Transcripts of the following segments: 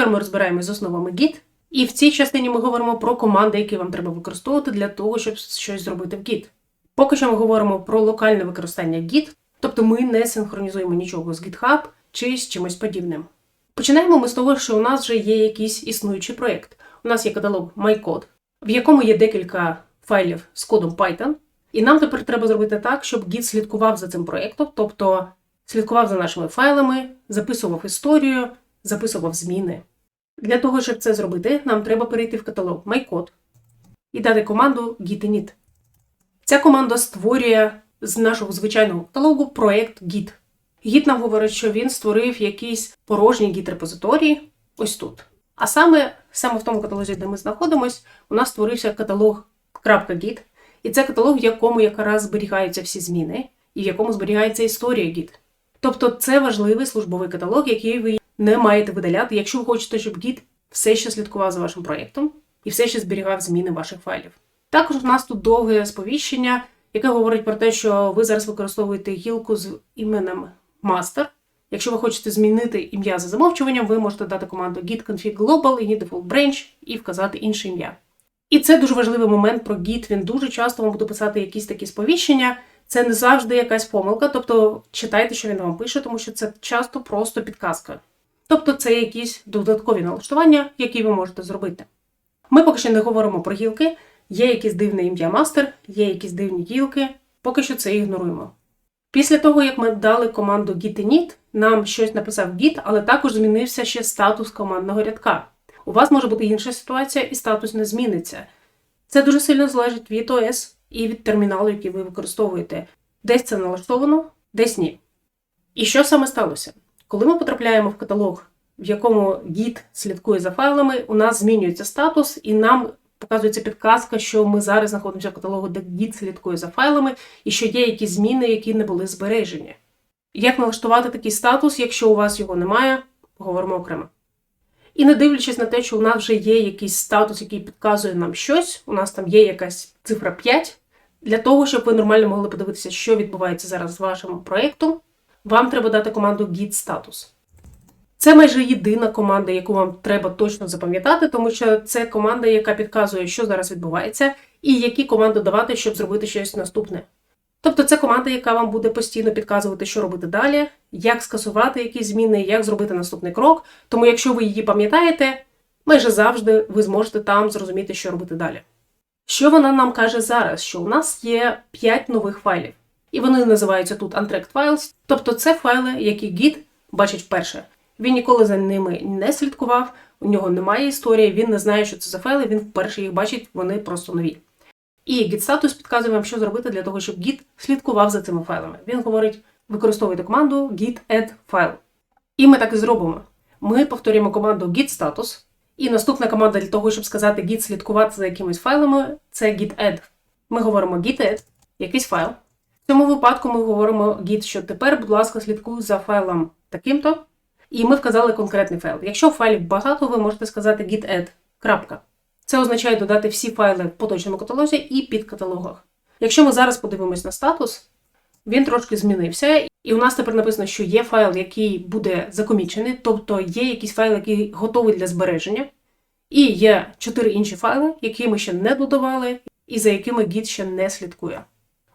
Тепер ми розбираємося з основами Git. І в цій частині ми говоримо про команди, які вам треба використовувати для того, щоб щось зробити в Git. Поки що ми говоримо про локальне використання Git, тобто ми не синхронізуємо нічого з GitHub чи з чимось подібним. Починаємо ми з того, що у нас вже є якийсь існуючий проєкт. У нас є каталог MyCode, в якому є декілька файлів з кодом Python. І нам тепер треба зробити так, щоб Git слідкував за цим проєктом, тобто слідкував за нашими файлами, записував історію, записував зміни. Для того, щоб це зробити, нам треба перейти в каталог MyCode і дати команду git-init. Ця команда створює з нашого звичайного каталогу проєкт Git. Git нам говорить, що він створив якийсь порожній Git-репозиторій ось тут. А саме, саме в тому каталозі, де ми знаходимося, у нас створився каталог .git, і це каталог, в якому якраз зберігаються всі зміни, і в якому зберігається історія Git. Тобто це важливий службовий каталог, який ви не маєте видаляти, якщо ви хочете, щоб Git все ще слідкував за вашим проєктом і все ще зберігав зміни ваших файлів. Також у нас тут довге сповіщення, яке говорить про те, що ви зараз використовуєте гілку з іменем master. Якщо ви хочете змінити ім'я за замовчуванням, ви можете дати команду git config global і default branch і вказати інше ім'я. І це дуже важливий момент про Git. Він дуже часто вам буде писати якісь такі сповіщення. Це не завжди якась помилка, тобто читайте, що він вам пише, тому що це часто просто підказка. Тобто це якісь додаткові налаштування, які ви можете зробити. Ми поки що не говоримо про гілки, є якесь дивне ім'я мастер, є якісь дивні гілки, поки що це ігноруємо. Після того, як ми дали команду git-init, нам щось написав Git, але також змінився ще статус командного рядка. У вас може бути інша ситуація, і статус не зміниться. Це дуже сильно залежить від ОС і від терміналу, який ви використовуєте. Десь це налаштовано, десь ні. І що саме сталося? Коли ми потрапляємо в каталог, в якому Git слідкує за файлами, у нас змінюється статус, і нам показується підказка, що ми зараз знаходимося в каталогу, де Git слідкує за файлами, і що є якісь зміни, які не були збережені. Як налаштувати такий статус, якщо у вас його немає, поговоримо окремо. І не дивлячись на те, що у нас вже є якийсь статус, який підказує нам щось, у нас там є якась цифра 5, для того, щоб ви нормально могли подивитися, що відбувається зараз з вашим проєктом, вам треба дати команду git status. Це майже єдина команда, яку вам треба точно запам'ятати, тому що це команда, яка підказує, що зараз відбувається, і які команди давати, щоб зробити щось наступне. Тобто це команда, яка вам буде постійно підказувати, що робити далі, як скасувати якісь зміни, як зробити наступний крок. Тому, якщо ви її пам'ятаєте, майже завжди ви зможете там зрозуміти, що робити далі. Що вона нам каже зараз? Що у нас є 5 нових файлів, і вони називаються тут Untracked Files, тобто це файли, які Git бачить вперше. Він ніколи за ними не слідкував, у нього немає історії, він не знає, що це за файли, він вперше їх бачить, вони просто нові. І git status підказує вам, що зробити для того, щоб Git слідкував за цими файлами. Він говорить: використовуйте команду git add file. І ми так і зробимо. Ми повторюємо команду git status, і наступна команда для того, щоб сказати git слідкувати за якимись файлами, це git add. Ми говоримо git add, якийсь файл. Цьому випадку ми говоримо git, що тепер, будь ласка, слідкуй за файлом таким-то. І ми вказали конкретний файл. Якщо файлів багато, ви можете сказати git add. Це означає додати всі файли в поточному каталозі і під каталогах. Якщо ми зараз подивимось на статус, він трошки змінився, і у нас тепер написано, що є файл, який буде закомічений, тобто є якийсь файл, який готовий для збереження, і є чотири інші файли, які ми ще не додавали, і за якими Git ще не слідкує.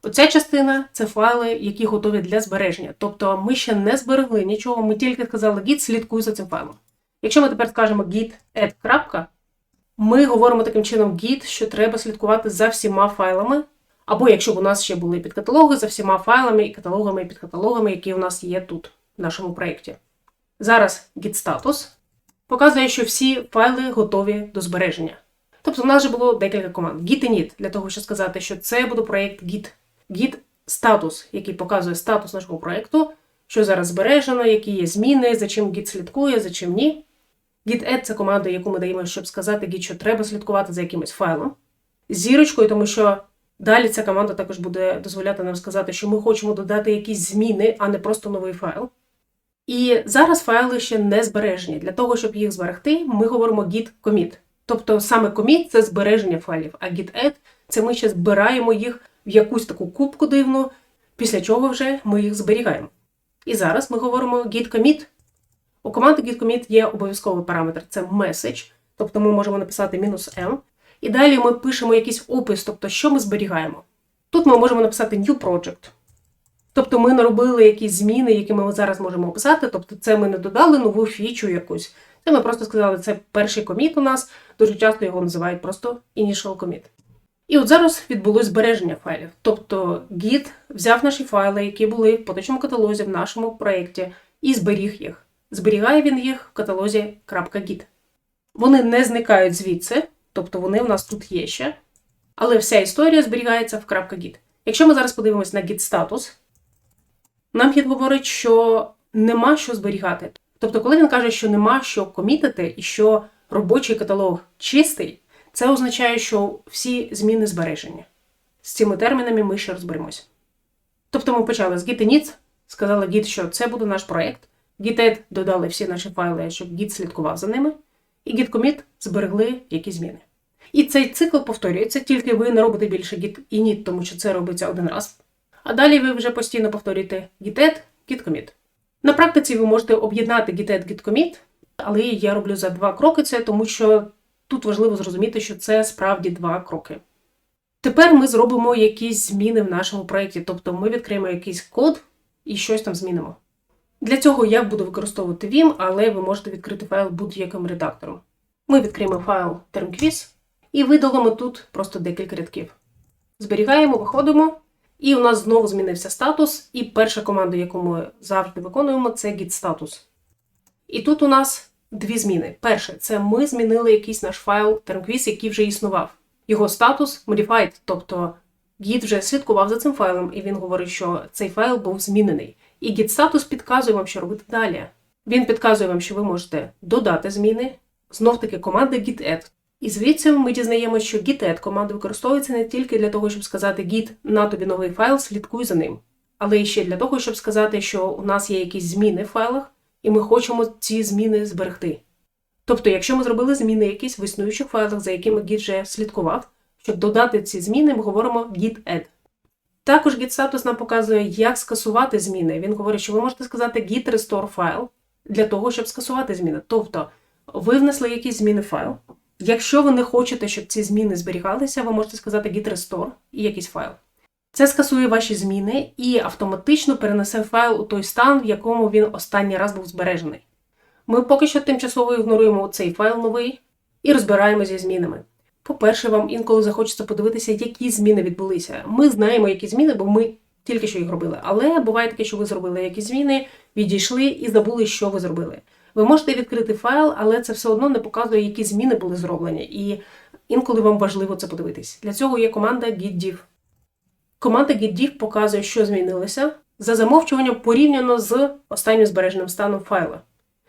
Оця частина це файли, які готові для збереження. Тобто ми ще не зберегли нічого, ми тільки сказали Git слідкуй за цим файлом. Якщо ми тепер скажемо git add ми говоримо таким чином Git, що треба слідкувати за всіма файлами, або якщо б у нас ще були підкаталоги, за всіма файлами і каталогами і підкаталогами, які у нас є тут, в нашому проєкті. Зараз git status показує, що всі файли готові до збереження. Тобто у нас вже було декілька команд. Git init, для того, щоб сказати, що це буде проєкт Git. Git статус, який показує статус нашого проєкту, що зараз збережено, які є зміни, за чим Git слідкує, за чим ні. Git add – це команда, яку ми даємо, щоб сказати Git, що треба слідкувати за якимось файлом. Зірочкою, тому що далі ця команда також буде дозволяти нам сказати, що ми хочемо додати якісь зміни, а не просто новий файл. І зараз файли ще не збережені. Для того, щоб їх зберегти, ми говоримо git commit. Тобто саме commit – це збереження файлів, а git add – це ми ще збираємо їх в якусь таку кубку дивну, після чого вже ми їх зберігаємо. І зараз ми говоримо git commit. У команди git commit є обов'язковий параметр це message, тобто ми можемо написати мінус m. І далі ми пишемо якийсь опис, тобто що ми зберігаємо. Тут ми можемо написати new project. Тобто ми наробили якісь зміни, які ми зараз можемо описати. Тобто, це ми не додали нову фічу якусь. Це ми просто сказали, це перший коміт у нас. Дуже часто його називають просто initial commit. І от зараз відбулось збереження файлів. Тобто Git взяв наші файли, які були в поточному каталозі в нашому проєкті, і зберіг їх. Зберігає він їх в каталозі .git. Вони не зникають звідси, тобто вони в нас тут є ще. Але вся історія зберігається в .git. Якщо ми зараз подивимось на git статус, нам Git говорить, що нема що зберігати. Тобто, коли він каже, що нема що комітити і що робочий каталог чистий, це означає, що всі зміни збережені. З цими термінами ми ще розберемось. Тобто ми почали з Git сказали Git, що це буде наш проєкт. Git додали всі наші файли, щоб Git слідкував за ними. І Git commit зберегли якісь зміни. І цей цикл повторюється, тільки ви не робите більше Git init, тому що це робиться один раз. А далі ви вже постійно повторюєте git add, git commit. На практиці ви можете об'єднати git add, git commit, але я роблю за два кроки це, тому що тут важливо зрозуміти, що це справді два кроки. Тепер ми зробимо якісь зміни в нашому проєкті, тобто ми відкриємо якийсь код і щось там змінимо. Для цього я буду використовувати Vim, але ви можете відкрити файл будь-яким редактором. Ми відкриємо файл termquiz і видалимо тут просто декілька рядків. Зберігаємо, виходимо. І у нас знову змінився статус, і перша команда, яку ми завжди виконуємо, це git статус. І тут у нас дві зміни. Перше, це ми змінили якийсь наш файл termquiz, який вже існував. Його статус modified, тобто Git вже слідкував за цим файлом, і він говорить, що цей файл був змінений. І git статус підказує вам, що робити далі. Він підказує вам, що ви можете додати зміни, знов таки команди git add. І звідси ми дізнаємося, що git-add команда використовується не тільки для того, щоб сказати git, на тобі новий файл, слідкуй за ним, але і ще для того, щоб сказати, що у нас є якісь зміни в файлах, і ми хочемо ці зміни зберегти. Тобто, якщо ми зробили зміни якісь в існуючих файлах, за якими git вже слідкував, щоб додати ці зміни, ми говоримо git-add. Також git статус нам показує, як скасувати зміни. Він говорить, що ви можете сказати git restore файл для того, щоб скасувати зміни. Тобто, ви внесли якісь зміни в файл. Якщо ви не хочете, щоб ці зміни зберігалися, ви можете сказати git restore і якийсь файл. Це скасує ваші зміни і автоматично перенесе файл у той стан, в якому він останній раз був збережений. Ми поки що тимчасово ігноруємо цей файл новий і розбираємо зі змінами. По-перше, вам інколи захочеться подивитися, які зміни відбулися. Ми знаємо, які зміни, бо ми тільки що їх робили. Але буває таке, що ви зробили якісь зміни, відійшли і забули, що ви зробили. Ви можете відкрити файл, але це все одно не показує, які зміни були зроблені. І інколи вам важливо це подивитись. Для цього є команда gitdiff. Команда gitdiff показує, що змінилося за замовчуванням порівняно з останнім збереженим станом файла.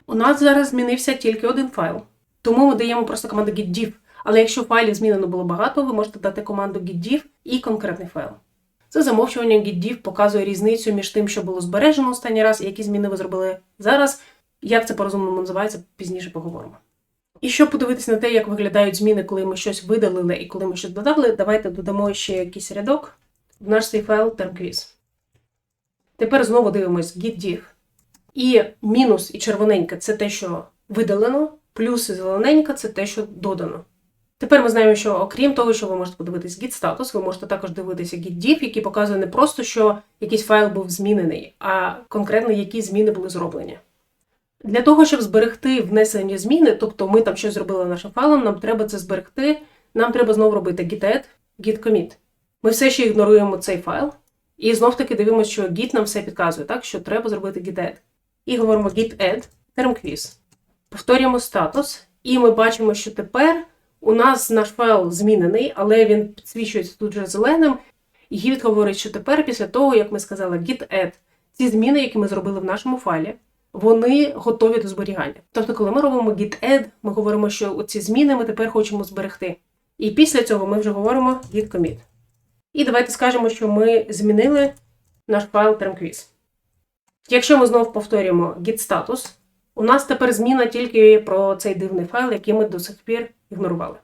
У нас зараз змінився тільки один файл, тому ми даємо просто команду gitdiff. Але якщо файлів змінено було багато, ви можете дати команду gitdiff і конкретний файл. За замовчуванням gitdiff показує різницю між тим, що було збережено останній раз, і які зміни ви зробили зараз. Як це по-розумному називається, пізніше поговоримо. І щоб подивитися на те, як виглядають зміни, коли ми щось видалили і коли ми щось додали, давайте додамо ще якийсь рядок в наш цей файл termquiz. Тепер знову дивимось git-diff. І мінус і червоненьке це те, що видалено, плюс і зелененька це те, що додано. Тепер ми знаємо, що окрім того, що ви можете подивитись git статус, ви можете також дивитися git-diff, який показує не просто, що якийсь файл був змінений, а конкретно які зміни були зроблені. Для того, щоб зберегти внесені зміни, тобто ми там щось зробили нашим файлом, нам треба це зберегти, нам треба знову робити git-add, git-commit. Ми все ще ігноруємо цей файл, і знов таки дивимося, що git нам все підказує, так, що треба зробити git-add. І говоримо git-add termquiz. Повторюємо статус, і ми бачимо, що тепер у нас наш файл змінений, але він підсвічується тут вже зеленим. І Git говорить, що тепер, після того, як ми сказали git-add, ці зміни, які ми зробили в нашому файлі, вони готові до зберігання. Тобто, коли ми робимо git-add, ми говоримо, що ці зміни ми тепер хочемо зберегти. І після цього ми вже говоримо git-commit. І давайте скажемо, що ми змінили наш файл termquiz. Якщо ми знову повторюємо git status, у нас тепер зміна тільки про цей дивний файл, який ми до сих пір ігнорували.